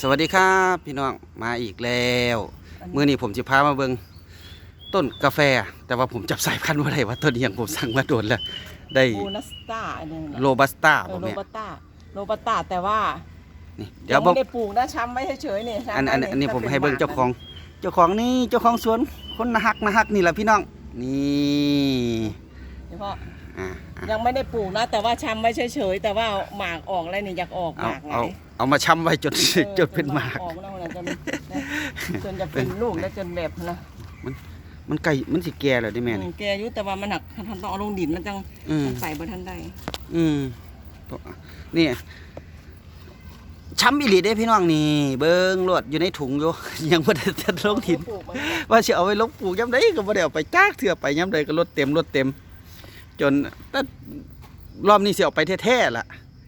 สวัสดีครับพี่น้องมาอีกแล้วมื้อนี้ผมจะพามาเบิงต้นกาแฟ แต่ว่าผมจับสายพันธุ์ว่าไรว่าต้นนี้ยังผมสั่งมาโดนแล้วได้บูนัสต้าอันนึงโรบัสต้าเอบ่อโรแม่บัสต้าโรบัสต้าแต่ว่านี่เดี๋ยยัวงเบิ่งไม่ได้ปลูกนะช้ำไว้เฉยๆนี่ช้ำอันอันไว้อันนี้ผมถ้ป็ให้เบิ่งเจ้าของ เจ้าของนี่เจ้าของสวนคนนะฮักนะฮักนี่แหละพี่น้องนี่เฉพาะอ่าอะยังไม่ได้ปลูกนะ แต่ว่าช้ำไว้เฉยๆแต่ว่าหมากออกแล้วนี่อยากออกหเอามากไงเอาเอามาช้ำไว้จนเออจนเป็นหมาก ออกแล้วนะจนนะจนจะเป็นลูกแล้วจนแบบนะมันไก่มันสิแก่แล้วได้แม่อืนี่มแกอายุแต่ว่ามันหนักทันต้องเอาลงดินมันจังอืม ใส่บ่ทันได้อืมนี่ช้ำอีหลีเด้พี่น้องนี่ เบิ้งรวดอยู่ในถุงอยู่ ยังบ่ได้จะลงถิ่นปลูกมันก็ว่าสิเอาไปลงปลูกยามใดก็บ่ได้เอาไปจากเถื่อไปยามใดก็รถเต็มรถเต็ม จนแต่รอบนี้สิเอาไปแท้ๆล่ะ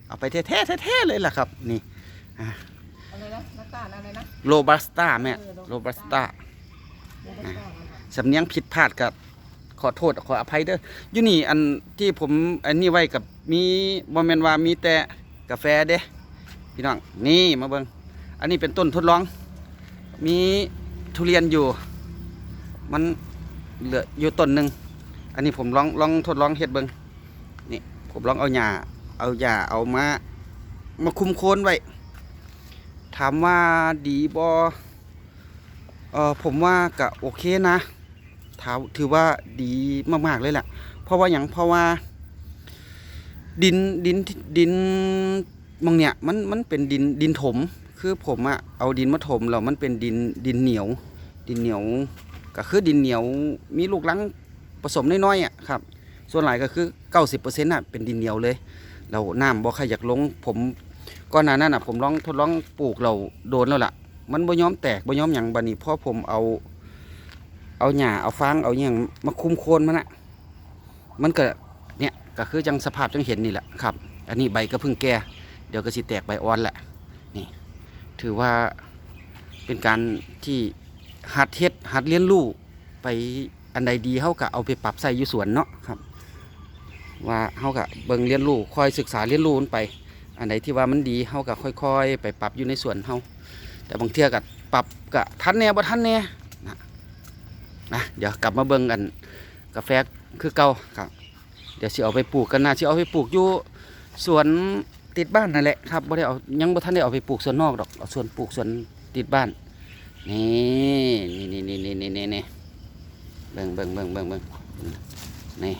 เอาไปแท้ๆแท้ๆเลยล่ะครับ นี่อะไรนะนักต้าอะไรนะโรบัสต้าแม่เออโรบัสต้าโรบัสต้านั่นแหละสำเนียงผิดพลาดกับขอโทษขออภัยเด้ออยู่นี่อันที่ผมอันนี้ไว้กับมีบ่แม่นว่ามีแต่กาแฟเด้พี่น้องนี่มาเบิ่งอันนี้เป็นต้นทดลอง มีทุเรียนอยู่ มันเหลืออยู่ต้นหนึ่ง อันนี้ผมลองลองทดลองเฮ็ดเบิงนี่ผมลองเอาหญ้าเอาหญ้าเอามามาคุมโคนไว้ถามว่าดีบ่เออผมว่าก็โอเคนะถาถือว่าดีมากๆเลยแหละเพราะว่าอย่างเพราะว่า ดินดินดินมองเนี่ยมันมันเป็นดินดินถม คือผมอะเอาดินมาถมแล้วมันเป็นดินดินเหนียว ดินเหนียว ก็คือดินเหนียวมีลูกลัง ผสมน้อยๆอะครับส่วนหลายก็คือ90%อะเป็นดินเหนียวเลยเราน้ำบ่ใครอยากลงผมก่อนหน้านั้นอะผมลองทดลองปลูกเราโดนแล้วล่ะ มันบ่ยอมแตกบ่ยอมหยังบัดนี้เพราะผมเอา เอาหญ้าเอาฟางเอาหยังมาคุมโคนมันอะมันก็เนี่ยก็คือจังสภาพจังเห็นนี่แหละครับ อันนี้ใบก็เพิ่งแก่เดี๋ยวก็สิแตกใบอ่อนแหละนี่ถือว่าเป็นการที่หัดเฮ็ดหัดเรียนรู้ไป อันใดดีเฮาก็เอาไปปรับใส่อยู่สวนเนาะครับ ว่าเฮาก็เบิ่งเรียนรู้คอยศึกษาเรียนรู้มันไป อันใดที่ว่ามันดีเฮาก็ค่อย ๆ ไปปรับอยู่ในสวนเฮาแต่บางเทื่อก็ปรับก็ทันแน่บ่ทันแน่นะนะเดี๋ยวกลับมาเบิ่งกันกาแฟคือเก่าครับ เดี๋ยวสิเอาไปปลูกกันนะสิเอาไปปลูกอยู่สวนติดบ้านนั่นแหละครับบ่ได้เอายังบ่ทันได้เอาไปปลูกสวนนอกดอกเอาสวนปลูกสวนติดบ้านนี่นี่นี่นี่นี่นี่นี่ เบิ่งเบิ่งเบิ่งเบิ่งเบิ่งนี่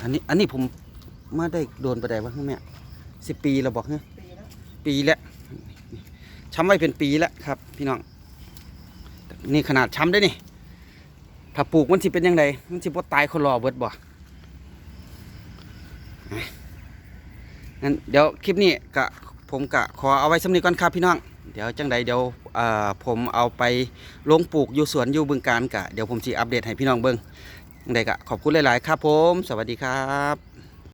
อันนี้อันนี้ผมมาได้โดนไปได้ว่าแม่สิปีเราบอกเฮ้ยปีแล้วปีแล้วช้ำไว้เป็นปีแล้วครับ พี่น้องนี่ขนาดช้ำได้นี่ถ้าปลูกมันสิเป็นยังไงมันสิบ่ตายคนรอเบิดบ่งั้นเดี๋ยวคลิปนี้กะผมกะขอเอาไว้สำนีก่อนครับพี่น้อง เดี๋ยวจังใดเดี๋ยวผมเอาไปลงปลูกอยู่สวนอยู่บึงการกะเดี๋ยวผมสิอัปเดตให้พี่น้องเบิ้งจังใดกะขอบคุณหลาย ๆ ครับผม สวัสดีครับ